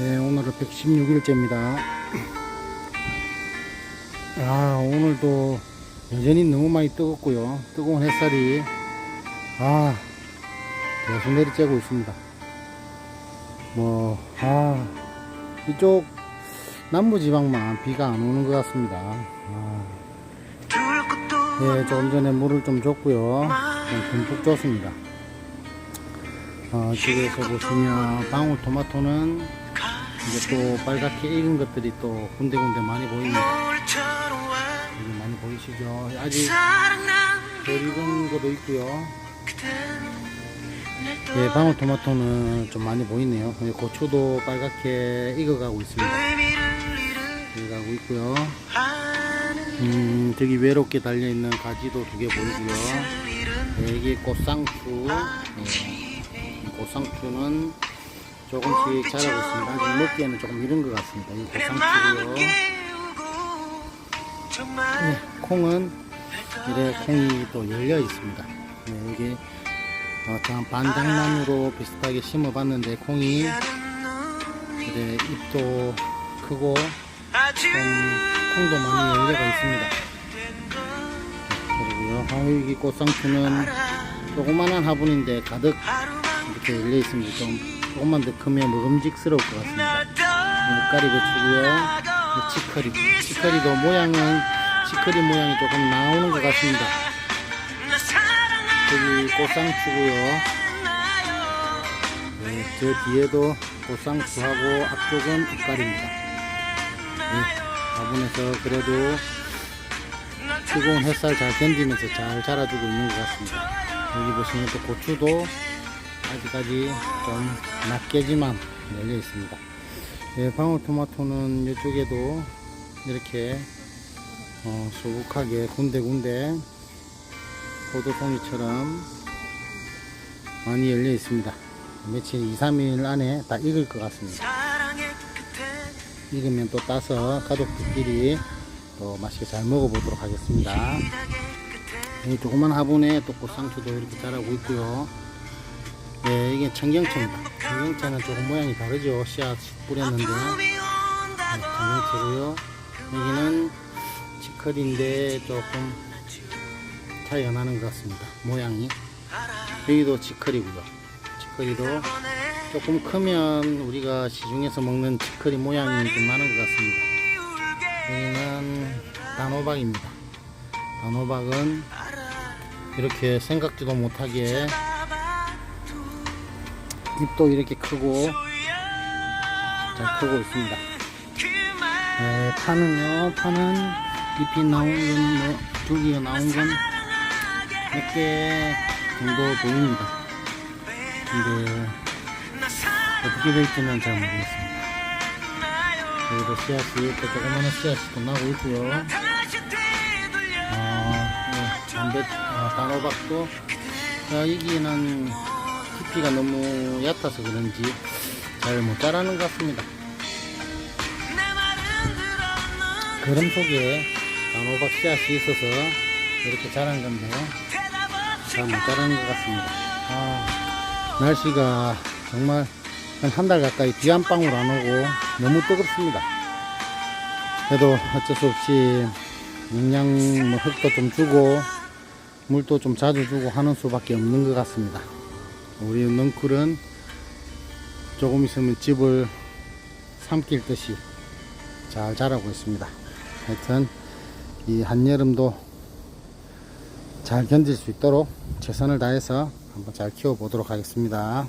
네, 오늘은 116일째입니다. 아, 오늘도 여전히 너무 많이 뜨겁고요. 뜨거운 햇살이, 아, 계속 내리쬐고 있습니다. 뭐, 아, 이쪽 남부지방만 비가 안 오는 것 같습니다. 아, 예, 조금 전에 물을 좀 줬고요. 좀 듬뿍 줬습니다. 어, 뒤에서 보시면 방울토마토는 이제 또 빨갛게 익은 것들이 또 군데군데 많이 보입니다. 여기 많이 보이시죠? 아직 덜 익은 것도 있고요. 예, 방울토마토는 좀 많이 보이네요. 고추도 빨갛게 익어가고 있습니다. 익어가고 있고요. 음, 저기 외롭게 달려있는 가지도 두 개 보이고요. 네, 여기 꽃상추. 예. 고상추는 조금씩 자라고 있습니다. 아직 먹기에는 조금 이른 것 같습니다. 이 고상추고요. 네, 콩은 이래 콩이 또 열려 있습니다. 네, 여기 어, 참 반장나무로 비슷하게 심어봤는데 콩이 이래 잎도 크고 좀 콩도 많이 열려가 있습니다. 네, 그리고요, 아, 여기 꽃상추는 조그만한 화분인데 가득 이렇게 열려 있습니다. 좀 조금만 더 크면 먹음직스러울 것 같습니다. 물가리 고추고요. 치커리. 치커리도 모양은 치커리 모양이 조금 나오는 것 같습니다. 여기 꽃상추고요. 네, 저 뒤에도 꽃상추하고 앞쪽은 잎가리입니다. 네, 화분에서 그래도 뜨거운 햇살 잘 견디면서 잘 자라주고 있는 것 같습니다. 여기 보시면 또 고추도 아직까지 좀 낮게지만 열려 있습니다. 예, 방울토마토는 이쪽에도 이렇게 어, 수북하게 군데군데 포도송이처럼 많이 열려 있습니다. 며칠 2, 3일 안에 다 익을 것 같습니다. 익으면 또 따서 가족들끼리 또 맛있게 잘 먹어보도록 하겠습니다. 이 조그만 화분에 또 꽃상추도 이렇게 자라고 있고요. 네, 이게 청경채입니다. 청경채는 조금 모양이 다르죠. 씨앗 뿌렸는데. 네, 청경채고요. 여기는 치커리인데 조금 차이가 나는 것 같습니다. 모양이. 여기도 치커리고요. 치커리도 조금 크면 우리가 시중에서 먹는 치커리 모양이 좀 나는 것 같습니다. 여기는 단호박입니다. 단호박은 이렇게 생각지도 못하게 잎도 이렇게 크고 잘 크고 있습니다. 네, 파는요, 파는 잎이 나온 건, 뭐, 줄기가 나온 건 몇 개 정도 보입니다. 근데 어떻게 될지는 잘 모르겠습니다. 여기도 씨앗이 또 조그마한 씨앗이 또 나고 있고요. 어, 네, 담배, 아, 단호박도 자, 여기는 깊이가 너무 얕아서 그런지 잘 못 자라는 것 같습니다. 그름 속에 단호박 씨앗이 있어서 이렇게 자란 건데 잘 못 자라는 것 같습니다. 아, 날씨가 정말 한한달 가까이 비 한 방울 안 오고 너무 뜨겁습니다. 그래도 어쩔 수 없이 영양 뭐 흙도 좀 주고 물도 좀 자주 주고 하는 수밖에 없는 것 같습니다. 우리 넝쿨은 조금 있으면 집을 삼킬 듯이 잘 자라고 있습니다. 하여튼 이 한여름도 잘 견딜 수 있도록 최선을 다해서 한번 잘 키워 보도록 하겠습니다.